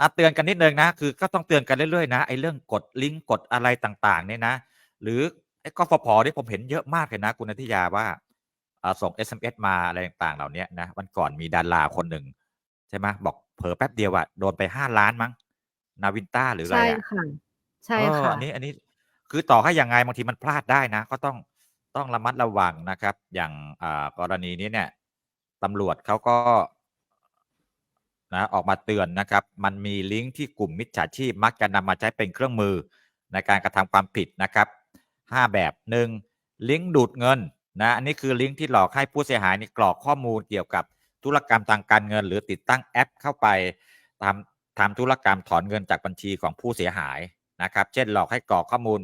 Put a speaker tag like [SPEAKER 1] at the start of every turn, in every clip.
[SPEAKER 1] อะเตือนกันนิดนึงนะ คือก็ต้องเตือนกันเรื่อยๆนะไอ้เรื่องกดลิงก์กดอะไรต่างๆเนี่ยนะ หรือไอ้กฟผที่ผมเห็นเยอะมากเลยนะ คุณนันทิยาว่าอ่าส่ง SMS มาอะไรต่างๆเหล่านี้นะวันก่อนมีดาราคนหนึ่งใช่ไหมบอกเผลอแป๊บเดียวอะโดนไปห้าล้านมั้งนาวินต้าหรืออะไร
[SPEAKER 2] ใช่
[SPEAKER 1] อะ
[SPEAKER 2] ค่ะใช่
[SPEAKER 1] เออ
[SPEAKER 2] ค่ะ
[SPEAKER 1] อันนี้อันนี้คือต่อให้ยังไงบางทีมันพลาดได้นะ ก็ต้องต้องระมัดระวังนะครับ อย่างอ่ากรณีนี้เนี่ยตำรวจเขาก็ นะออกมาเตือนนะครับ มันมีลิงก์ที่กลุ่มมิจฉาชีพมักจะนำมาใช้เป็นเครื่องมือในการกระทำความผิดนะครับห้าแบบหนึ่งลิงก์ดูดเงินนะอันนี้คือลิงก์ที่หลอกให้ผู้เสียหายนี่กรอกข้อมูลเกี่ยวกับธุรกรรมทางการเงิน หรือติดตั้งแอปเข้าไปทำทำธุรกรรมถอนเงินจากบัญชีของผู้เสียหายนะครับ เช่นหลอกให้กรอกข้อมูล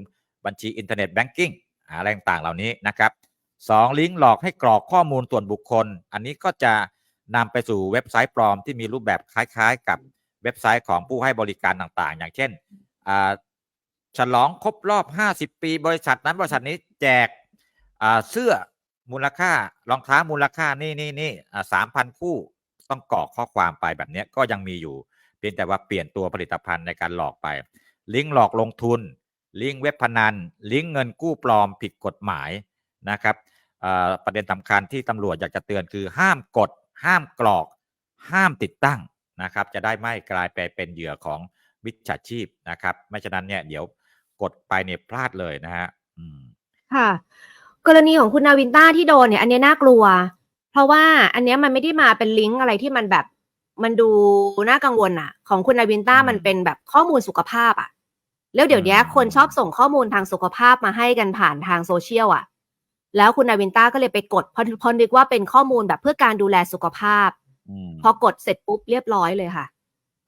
[SPEAKER 1] บัญชีอินเทอร์เน็ตแบงกิ้งอะไรต่างๆเหล่านี้นะครับสองลิงก์หลอกให้กรอกข้อมูลส่วนบุคคล อันนี้ก็จะ นำไปสู่เว็บไซต์ปลอมที่มีรูปแบบคล้ายๆ กับเว็บไซต์ของผู้ให้บริการต่างๆ อย่างเช่นฉลองครบรอบ 50 ปี บริษัทนั้นบริษัทนี้แจกเสื้อมูลค่ารองเท้ามูลค่านี่นี่นี่สามพันคู่ต้องกรอกข้อความไปแบบนี้ก็ยังมีอยู่ เพียงแต่ว่าเปลี่ยนตัวผลิตภัณฑ์ในการหลอกไป ลิงก์หลอกลงทุน ลิงก์เว็บพนัน ลิงก์เงินกู้ปลอมผิดกฎหมายนะครับประเด็นสำคัญที่ตำรวจอยากจะเตือนคือห้ามกด ห้ามกรอก ห้ามติดตั้งนะครับ จะได้ไม่กลายไปเป็นเหยื่อของมิจฉาชีพนะครับ ไม่ฉะนั้นเนี่ยเดี๋ยวกดไปเนี่ยพลาดเลยนะฮะอืม
[SPEAKER 2] ค่ะ กรณีของคุณนาวินต้าที่โดนเนี่ย อันเนี้ยน่ากลัว เพราะว่าอันเนี้ยมันไม่ได้มาเป็นลิงก์อะไรที่มันแบบมันดูน่ากังวลอะของคุณนาวินต้า
[SPEAKER 1] อืม
[SPEAKER 2] มันเป็นแบบข้อมูลสุขภาพอะแล้วเดี๋ยวเนี้ย
[SPEAKER 1] อืม
[SPEAKER 2] คนชอบส่งข้อมูลทางสุขภาพมาให้กันผ่านทางโซเชียลอะ แล้วคุณนาวินต้าก็เลยไปกดเพราะเพราะนึกว่าเป็นข้อมูลแบบเพื่อการดูแลสุขภาพ
[SPEAKER 1] อืม
[SPEAKER 2] พอกดเสร็จปุ๊บเรียบร้อยเลยค่ะ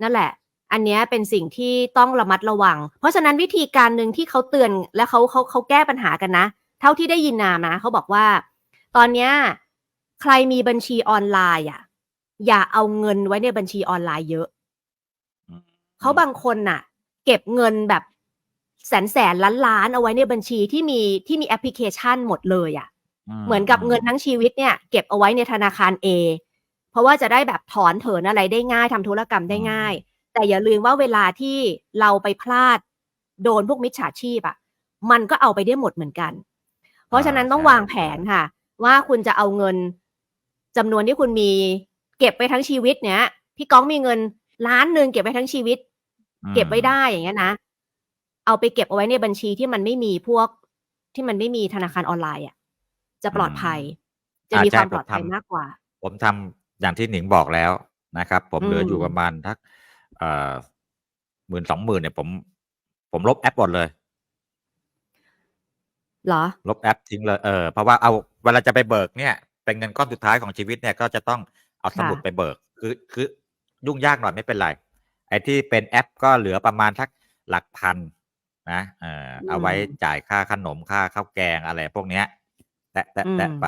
[SPEAKER 2] นั่นแหละ อันเนี้ยเป็นสิ่งที่ต้องระมัดระวัง เพราะฉะนั้นวิธีการหนึ่งที่เขาเตือนและเขาเขาเขาแก้ปัญหากันนะ เท่าที่ได้ยินนานะเขาบอกว่า ตอนเนี้ยใครมีบัญชีออนไลน์อะ อย่าเอาเงินไว้ในบัญชีออนไลน์เยอะ
[SPEAKER 1] อืม
[SPEAKER 2] เขาบางคนน่ะ เก็บเงินแบบ แสนแสนล้านล้านๆเอาไว้ในบัญชีที่มีที่มีแอปพลิเคชันหมดเลยอะ เหมือนกับเงินทั้งชีวิตเนี่ย เก็บเอาไว้ในธนาคาร A เพราะว่าจะได้แบบถอนเถินอะไรได้ง่ายทำธุรกรรมได้ง่าย แต่อย่าลืมว่าเวลาที่เราไปพลาดโดนพวกมิจฉาชีพอะ่ะ มันก็เอาไปได้หมดเหมือนกัน เพราะฉะนั้นต้อง
[SPEAKER 1] ใช่
[SPEAKER 2] วางแผนค่ะ ว่าคุณจะเอาเงินจำนวนที่คุณมีเก็บไปทั้งชีวิตเนี่ยพี่ก้องมีเงินล้านหนึ่งเก็บไว้ทั้งชีวิต
[SPEAKER 1] อืม
[SPEAKER 2] เก็บไว้ได้อย่างเงี้ยนะ เอาไปเก็บเอาไว้ในบัญชีที่มันไม่มีพวกที่มันไม่มีธนาคารออนไลน์อะจะปลอดภัย จะมีความปลอดภัยมากกว่า
[SPEAKER 1] ผมทำอย่างที่หนิงบอกแล้วนะครับ ผม
[SPEAKER 2] อืม
[SPEAKER 1] เหลืออยู่ประมาณทักเอ่อหมื่นสองหมื่นเนี่ย ผม ผมลบแอปหมดเลย
[SPEAKER 2] เหรอ
[SPEAKER 1] ลบแอปทิ้งเลยเออเพราะว่าเอาเวลาจะไปเบิกเนี่ย เป็นเงินก้อนสุดท้ายของชีวิตเนี่ยก็จะต้องเอาสมุด
[SPEAKER 2] ค่ะ
[SPEAKER 1] ไปเบิก คือคือยุ่งยากหน่อยไม่เป็นไรไอ้ที่เป็นแอปก็เหลือประมาณทักหลักพัน นะเออเอาไว้จ่ายค่าขนมค่าข้าวแกงอะไรพวกเนี้ยแตะแตะแตะไป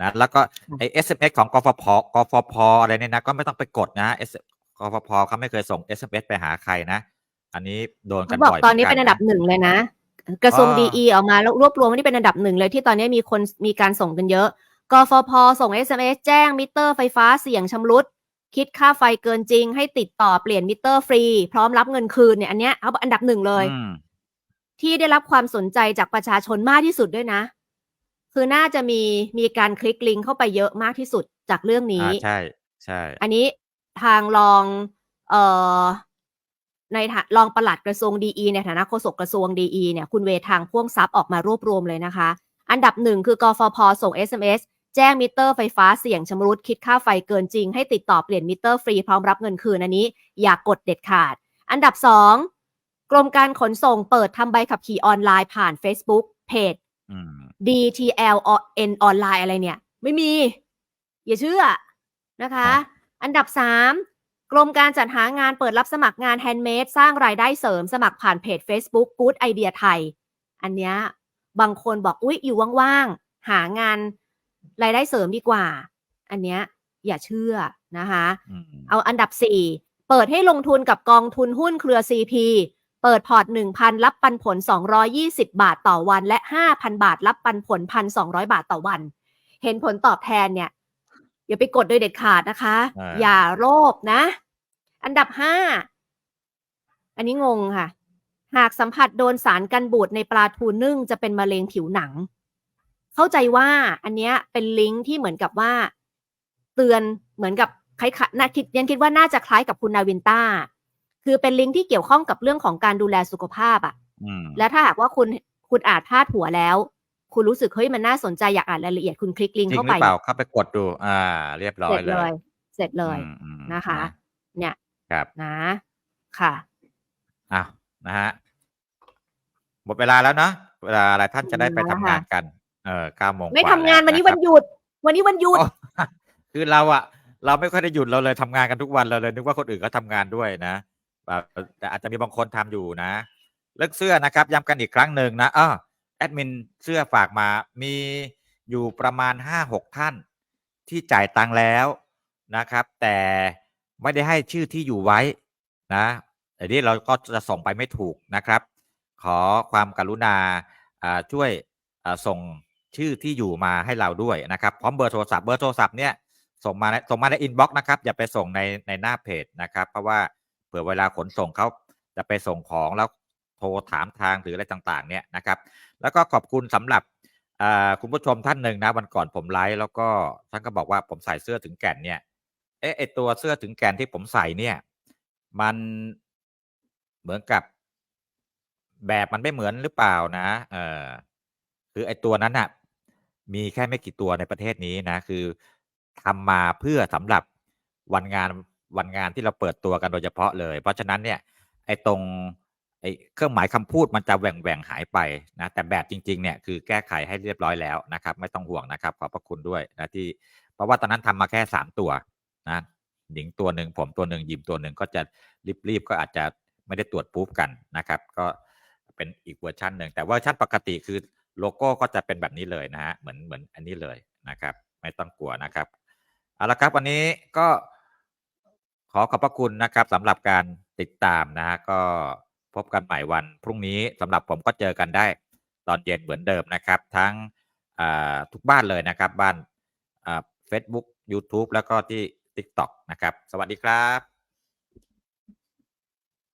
[SPEAKER 1] นะแล้วก็ไอ้ SMS ของกฟผกฟพอะไรเนี่ยนะก็ไม่ต้องไปกดนะ S กฟผเขาไม่เคยส่ง SMS ไปหาใครนะ อันนี้โดนกั
[SPEAKER 2] เขา
[SPEAKER 1] น
[SPEAKER 2] บอก
[SPEAKER 1] บ่อย
[SPEAKER 2] ตอนนี้
[SPEAKER 1] หมื
[SPEAKER 2] เป็น
[SPEAKER 1] กั
[SPEAKER 2] อันดับหนึ่งเลยนะกระทรวง
[SPEAKER 1] อ่า
[SPEAKER 2] ดีออกมาแล้วรวบรวมว่านี่เป็นอันดับหนึ่งเลยที่ตอนนี้มีคนมีการส่งกันเยอะกฟพส่ง SMS แจ้งมิเตอร์ไฟฟ้าเสี่ยงชำรุด คิดค่าไฟเกินจริง ให้ติดต่อเปลี่ยนมิเตอร์ฟรี พร้อมรับเงินคืนเนี่ยอันเนี้ยเอาอันดับหนึ่งเลย
[SPEAKER 1] อืม
[SPEAKER 2] ที่ได้รับความสนใจจากประชาชนมากที่สุดด้วยนะ คือน่าจะมีมีการคลิกลิงก์เข้าไปเยอะมากที่สุดจากเรื่องนี้
[SPEAKER 1] อ่าใช่ใช่
[SPEAKER 2] อันนี้ทางรองเอ่อในฐานรองปลัดกระทรวงดีในฐานะโฆษกกระทรวงดีเนี่ยคุณเวทางพ่วงทรัพย์ออกมารวบรวมเลยนะคะ อันดับหนึ่งคือกฟพส่ง SMS แจ้งมิเตอร์ไฟฟ้าเสี่ยงชำรุดคิดค่าไฟเกินจริง ให้ติดต่อเปลี่ยนมิเตอร์ฟรีพร้อมรับเงินคืนอันนี้ อย่ากกดเด็ดขาด อันดับสอง กรมการขนส่งเปิดทำใบขับขี่ออนไลน์ผ่าน Facebook เพจ
[SPEAKER 1] อืม
[SPEAKER 2] DTL N ออนไลน์อะไรเนี่ย ไม่มี อย่าเชื่อนะคะ
[SPEAKER 1] ครับ
[SPEAKER 2] อันดับสามกรมการจัดหางานเปิดรับสมัครงานแฮนด์เมดสร้างรายได้เสริมสมัครผ่านเพจ Facebook Good Idea ไทย อันเนี้ยบางคนบอกอุ๊ยอยู่ว่างๆ หางานรายได้เสริมดีกว่า อันเนี้ยอย่าเชื่อนะคะ
[SPEAKER 1] อืม
[SPEAKER 2] เอาอันดับ 4 เปิดให้ลงทุนกับกองทุนหุ้นเครือ CP เปิดพอร์ต 1,000 รับปันผล 220 บาทต่อวัน และ 5,000 บาท รับปันผล 1,200 บาทต่อวัน เห็นผลตอบแทนเนี่ย อย่าไปกดโดยเด็ดขาดนะคะ
[SPEAKER 1] อ่า
[SPEAKER 2] อย่าโลภนะ อันดับอันนี้งงค่ะ หากสัมผัสโดนสารกันบูดในปลาทูนึ่งจะเป็นมะเร็งผิวหนัง เข้าใจว่าอันเนี้ยเป็นลิงก์ที่เหมือนกับว่า เตือนเหมือนกับคล้ายๆน่าคิดยังคิดว่าน่าจะคล้ายกับคุณนาวินต้า คือเป็นลิงก์ที่เกี่ยวข้องกับเรื่องของการดูแลสุขภาพอะ
[SPEAKER 1] อืม
[SPEAKER 2] และถ้าหากว่าคุณคุณอ่านพาดหัวแล้ว คุณรู้สึกเฮ้ยมันน่าสนใจอยากอ่านรายละเอียดคุณคลิกลิง
[SPEAKER 1] จ
[SPEAKER 2] ก์
[SPEAKER 1] ริง
[SPEAKER 2] เข้า
[SPEAKER 1] ห
[SPEAKER 2] ไป
[SPEAKER 1] รือเปล่าเข้าไปกดดู อ่า เรียบร้อ
[SPEAKER 2] เส
[SPEAKER 1] ย
[SPEAKER 2] ร็จ
[SPEAKER 1] เล
[SPEAKER 2] เลยยเสร็จเลย
[SPEAKER 1] อืมอืม
[SPEAKER 2] นะคะ
[SPEAKER 1] นะ
[SPEAKER 2] เนี่ย
[SPEAKER 1] ครับ
[SPEAKER 2] นะค่ะ
[SPEAKER 1] อะนะฮะหมดเวลาแล้วเนาะเวลาอะไรท่านจะได้ไป
[SPEAKER 2] หมดเว
[SPEAKER 1] ทำ
[SPEAKER 2] ลาแล้ว
[SPEAKER 1] งานกัน เออเก้าโมง
[SPEAKER 2] ไม่
[SPEAKER 1] ก
[SPEAKER 2] ทำงานวันนี้
[SPEAKER 1] แล้
[SPEAKER 2] วันหยุด วันนี้วันหยุด
[SPEAKER 1] โอ้คือเราอะเราไม่ค่อยได้หยุดเราเลยทำงานกันทุกวันเราเลยนึกว่าคนอื่นก็ทำงานด้วยนะ แต่อาจจะมีบางคนทำอยู่นะเลือกเสื้อนะครับย้ำกันอีกครั้งหนึ่งนะอ้อแอดมินเสื้อฝากมามีอยู่ประมาณห้าหกท่าน ที่จ่ายตังค์แล้วนะครับ แต่ไม่ได้ให้ชื่อที่อยู่ไว้นะอันนี้เราก็จะส่งไปไม่ถูกนะครับ ขอความกรุณาช่วยส่งชื่อที่อยู่มาให้เราด้วยนะครับพร้อมเบอร์โทรศัพท์เบอร์โทรศัพท์เนี่ยส่งมาส่งมาในอินบ็อกซ์นะครับ อย่าไปส่งในในหน้าเพจนะครับ เพราะว่า ผื่อเวลาขนส่งเขาจะไปส่งของแล้วโทรถามทางหรืออะไรต่างๆเนี่ยนะครับ แล้วก็ขอบคุณสำหรับคุณผู้ชมท่านหนึ่งนะวันก่อนผมไลฟ์แล้วก็ท่านก็บอกว่าผมใส่เสื้อถึงแก่นเนี่ยเอ๊ะไอตัวเสื้อถึงแก่นที่ผมใส่เนี่ย มันเหมือนกับแบบมันไม่เหมือนหรือเปล่านะ เออคือไอตัวนั้นน่ะมีแค่ไม่กี่ตัวในประเทศนี้นะ คือทำมาเพื่อสำหรับวันงาน วันงานที่เราเปิดตัวกันโดยเฉพาะเลย เพราะฉะนั้นเนี่ยไอ้ตรงไอ้เครื่องหมายคำพูดมันจะแหว่งแหว่งหายไปนะแต่แบบจริงๆเนี่ยคือแก้ไขให้เรียบร้อยแล้วนะครับ ไม่ต้องห่วงนะครับ ขอบพระคุณด้วยนะที่เพราะว่าตอนนั้นทำมาแค่สามตัวนะหญิงตัวหนึ่งผมตัวหนึ่งยิมตัวหนึ่งก็จะรีบๆก็อาจจะไม่ได้ตรวจปุ๊บกันนะครับ ก็เป็นอีกเวอร์ชันหนึ่งแต่เวอร์ชันปกติคือโลโก้ก็จะเป็นแบบนี้เลยนะฮะเหมือนเหมือนอันนี้เลยนะครับ ไม่ต้องกลัวนะครับเอาละครับวันนี้ก็ ขอขอบพระคุณนะครับสำหรับการติดตามนะฮะก็พบกันใหม่วันพรุ่งนี้สำหรับผมก็เจอกันได้ตอนเย็นเหมือนเดิมนะครับ ทั้งทุกบ้านเลยนะครับ บ้านอ่า Facebook YouTube แล้วก็ที่ TikTok นะครับ สวัสดีครับ